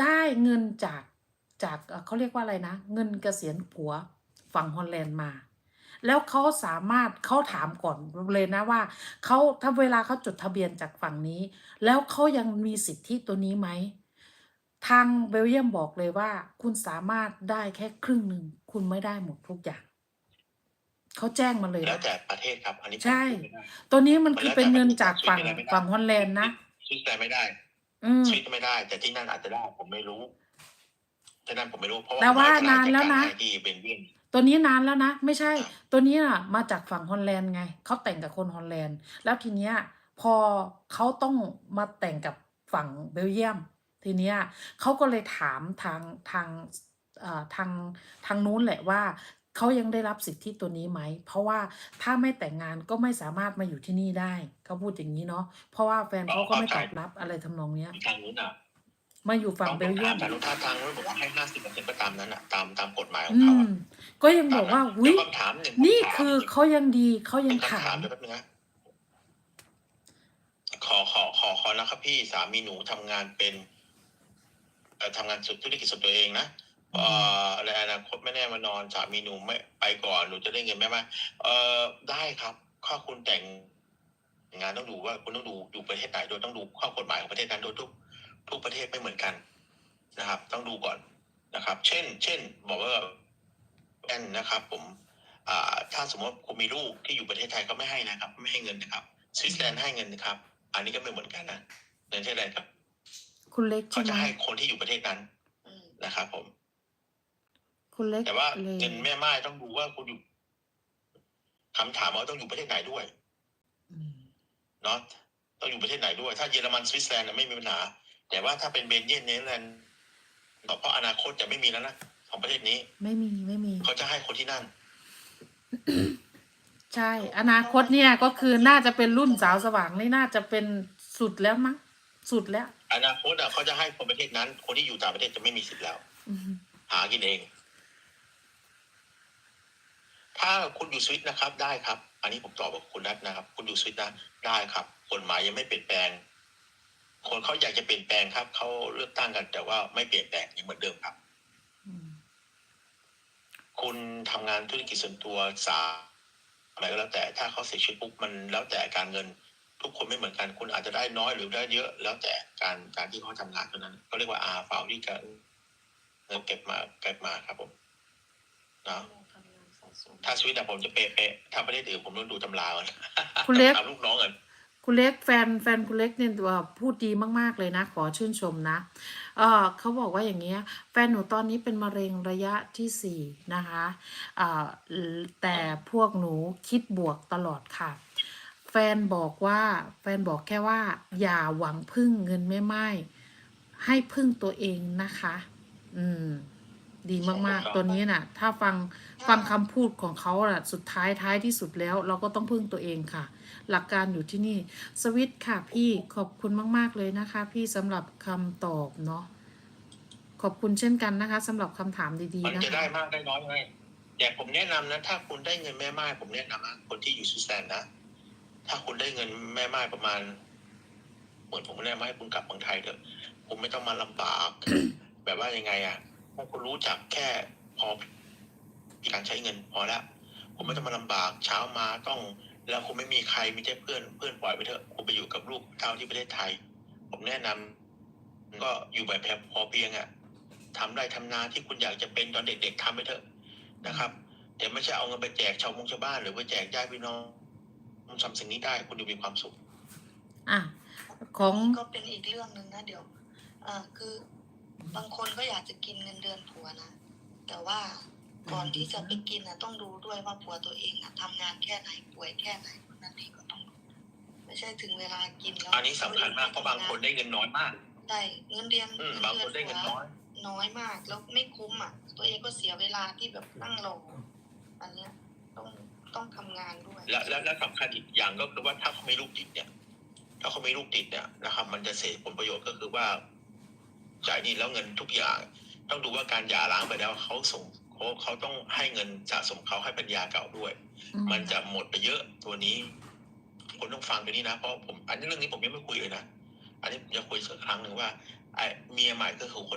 ได้เงินจากจากเอ่อเขาเรียกว่าอะไรนะ เงินเกษียณผัวฝั่งฮอลแลนด์มา แล้วเขาสามารถเขาถามก่อนเลยนะว่าเขาถ้าเวลาเขาจดทะเบียนจากฝั่งนี้ แล้วเขายังมีสิทธิตัวนี้ไหมทางเบลเยียมบอกเลยว่า คุณสามารถได้แค่ครึ่งหนึ่งคุณไม่ได้หมดทุกอย่างเขาแจ้งมาเลยแล้วนะแต่ประเทศครับอันนี้ผมใช่พูดไม่ได้ตัวนี้มันคือเป็นเงินจากฝั่งมันแล้วแต่ฝั่งฮอลแลนด์นะสวิตเซอร์แลนด์ไม่ได้ อืมสวิตไม่ได้ แต่ที่นั่นอาจจะได้ผมไม่รู้ที่นั่นผมไม่รู้เพราะแต่ว่าผมให้นานแล้วนะทยจัดการให้ที่เบนเวียน ตัวนี้นานแล้วนะ ไม่ใช่ ครับ ตัวนี้น่ะ มาจากฝั่งฮอลแลนด์ไงเขาแต่งกับคนฮอลแลนด์ แล้วทีเนี้ย พอเขาต้องมาแต่งกับฝั่งเบลเยียม ทีเนี้ยเขาก็เลยถามทางทางเอ่อทางทางนู้นแหละว่า เขายังได้รับสิทธิตัวนี้ไหม เพราะว่าถ้าไม่แต่งงานก็ไม่สามารถมาอยู่ที่นี่ได้เขาพูดอย่างนี้เนาะเพราะว่าแฟนเขาก็ไม่ตอบรับอะไรทำนองเนี้ยทางนู้นอะมาอยู่ฝั่งต้องเบต้อลงเยียถามมทางนู้นถ้าทางนู้นบอกว่าให้ห้าสิบเปอร์เซ็นต์ก็ตามนั้นอะตามตามกฎหมายของอืเขามอะก็ยังบอกว่าตามนั้นวิเดี๋ยวคำถามหนึ่งนี่คำถามคือเขายังดีเขายังเป็นถาคำถามมเดี๋ยวแป๊บนึงนะขอขอขอขอนะครับพี่สามีหนูทำงานเป็นเอ่อทำงานสุดธุรกิจส่วนตัวเองนะ เอ่อในอนาคตไม่แน่มานอนสามีหนูไม่ไปก่อนหนูจะได้เงินไหมไหมเอ่อได้ครับข้อคุณแต่งงานต้องดูว่าคุณต้องดูอยู่ประเทศไหนโดยต้องดูข้อกฎหมายของประเทศนั้นโดยทุกทุกประเทศไม่เหมือนกันนะครับ ต้องดูก่อนนะครับ เช่น เช่น บอกว่าแอนนะครับ ผมอ่าถ้าสมมติคุณมีลูกที่อยู่ประเทศไทยก็ไม่ให้นะครับ ไม่ให้เงินนะครับสวิตเซอร์แลนด์ให้เงินนะครับ อันนี้ก็ไม่เหมือนกันนะในประเทศอะไรครับ คุณเล็กเขาใช่จะไหมให้คนที่อยู่ประเทศนั้นอืมนะครับ ผม คุณเล็กแต่ว่าเลยเงินแม่ไม้ต้องดูว่าคุณอยู่คำถามว่าต้องอยู่ประเทศไหนด้วยอืมเนาะต้องอยู่ประเทศไหนด้วย ถ้าเยอรมันสวิตเซอร์แลนด์น่ะไม่มีปัญหา แต่ว่าถ้าเป็นเบนเยียนเนเธอร์แลนด์เพราะอนาคตจะไม่มีแล้วนะของประเทศนี้ ไม่มีไม่มี เขาจะให้คนที่นั่น ใช่ อนาคตเนี่ยก็คือน่าจะเป็นรุ่นสาวสว่างนี่น่าจะเป็นสุดแล้วมั้งสุดแล้ว อนาคตอะเขาจะให้คนประเทศนั้น คนที่อยู่ต่างประเทศจะไม่มีสิทธิ์แล้วอืมหากินเอง ถ้าคุณอยู่สวิตนะครับได้ครับ อันนี้ผมตอบกับคุณนัทนะครับ คุณอยู่สวิตนะได้ครับกฎหมายยังไม่เปลี่ยนแปลง คนเขาอยากจะเปลี่ยนแปลงครับเขาเลือกตั้งกัน แต่ว่าไม่เปลี่ยนแปลงยังเหมือนเดิมครับ คุณทำงานธุรกิจส่วนตัวสาอะไรก็แล้วแต่ถ้าเขาเสียชีวิตปุ๊บมันแล้วแต่การเงินทุกคนไม่เหมือนกัน คุณอาจจะได้น้อยหรือได้เยอะแล้วแต่การการที่เขาทำงานเท่านั้นก็เรียกว่าอาฟาวที่การเงินเก็บมาเก็บมาครับผมนะ ถ้าสวิตอะผมจะเป๊ะๆถ้าประเทศอื่นผมต้องดูตำราก่อนคุณเล็กถามลูกน้องกันคุณเล็กแฟนแฟนคุณเล็กเนี่ยตัวพูดดีมาก ๆ เลยนะ ขอชื่นชมนะเออเขาบอกว่าอย่างเงี้ย แฟนหนูตอนนี้เป็นมะเร็งระยะที่สี่นะคะอ่าแต่พวกหนูคิดบวกตลอดค่ะ แฟนบอกว่าแฟนบอกแค่ว่า อย่าหวังพึ่งเงินแม่ไม้ให้พึ่งตัวเองนะคะ อืม ดีมากๆ ตัวนี้น่ะ ถ้าฟังฟังคำพูดของเขาอะ สุดท้ายท้ายที่สุดแล้ว เราก็ต้องพึ่งตัวเองค่ะ หลักการอยู่ที่นี่สวิตค่ะพี่ขอบคุณมาก ๆ เลยนะคะ พี่สำหรับคำตอบเนาะขอบคุณเช่นกันนะคะสำหรับคำถามดีมันๆนะจะได้คะมากได้น้อยไงอย่างผมแนะนำนะถ้าคุณได้เงินแม่ไม้ผมแนะนำนะคนที่อยู่สวิตเซอร์แลนด์นะถ้าคุณได้เงินแม่ไม้ประมาณเหมือนผมแนะนำให้คุณกลับเมืองไทยเถอะคุณไม่ต้องมาลำบาก แบบว่ายังไงอะ ถ้าคุณรู้จักแค่พอการใช้เงินพอแล้วคุณไม่ต้องมาลำบากเช้ามาต้องแล้วคุณไม่มีใครมีแต่เพื่อนเพื่อนปล่อยไปเถอะคุณไปอยู่กับลูกเท่าที่ประเทศไทย ผมแนะนำก็อยู่แบบพอเพียงอะทำได้ทำนาที่คุณอยากจะเป็นตอนเด็กๆทำไปเถอะนะครับแต่ไม่ใช่เอาเงินไปแจกชาวมงชาวบ้านหรือไปแจกญาติพี่น้องคุณทำสิ่งนี้ได้คุณจะมีความสุข อะ ของก็เป็นอีกเรื่องหนึ่งนะเดี๋ยวอ่าคือ บางคนก็อยากจะกินเงินเดือนผัวนะ แต่ว่าก่อนที่จะไปกินนะต้องดูด้วยว่าผัวตัวเองอะทำงานแค่ไหนป่วยแค่ไหนนั่นเองก็ต้องดูไม่ใช่ถึงเวลากินแล้วอันนี้สำคัญมากเพราะบางคนได้เงินน้อยมากได้เงินเดือนอืมบางคนได้เงินน้อยน้อยมาก แล้วไม่คุ้มอะ ตัวเองก็เสียเวลาที่แบบนั่งรออันเนี้ยต้องต้องทำงานด้วยและและและสำคัญอีกอย่างก็คือว่าถ้าเขาไม่ลูกติดเนี่ย ถ้าเขาไม่ลูกติดเนี่ยนะครับมันจะเสียผลประโยชน์ก็คือว่า จ่ายหนี่แล้วเงินทุกอย่าง ต้องดูว่าการหย่าร้างไปแล้วเขาส่งเขาเขาต้องให้เงินสะสมเขาให้ปัญญาเก่าด้วยอืมมันจะหมดไปเยอะตัวนี้คนต้องฟังตัวนี้นะเพราะผมอันนี้เรื่องนี้ผมยังไม่คุยเลยนะอันนี้ผมจะคุยสักครั้งหนึ่งว่าไอ้เมียใหม่ก็คือคน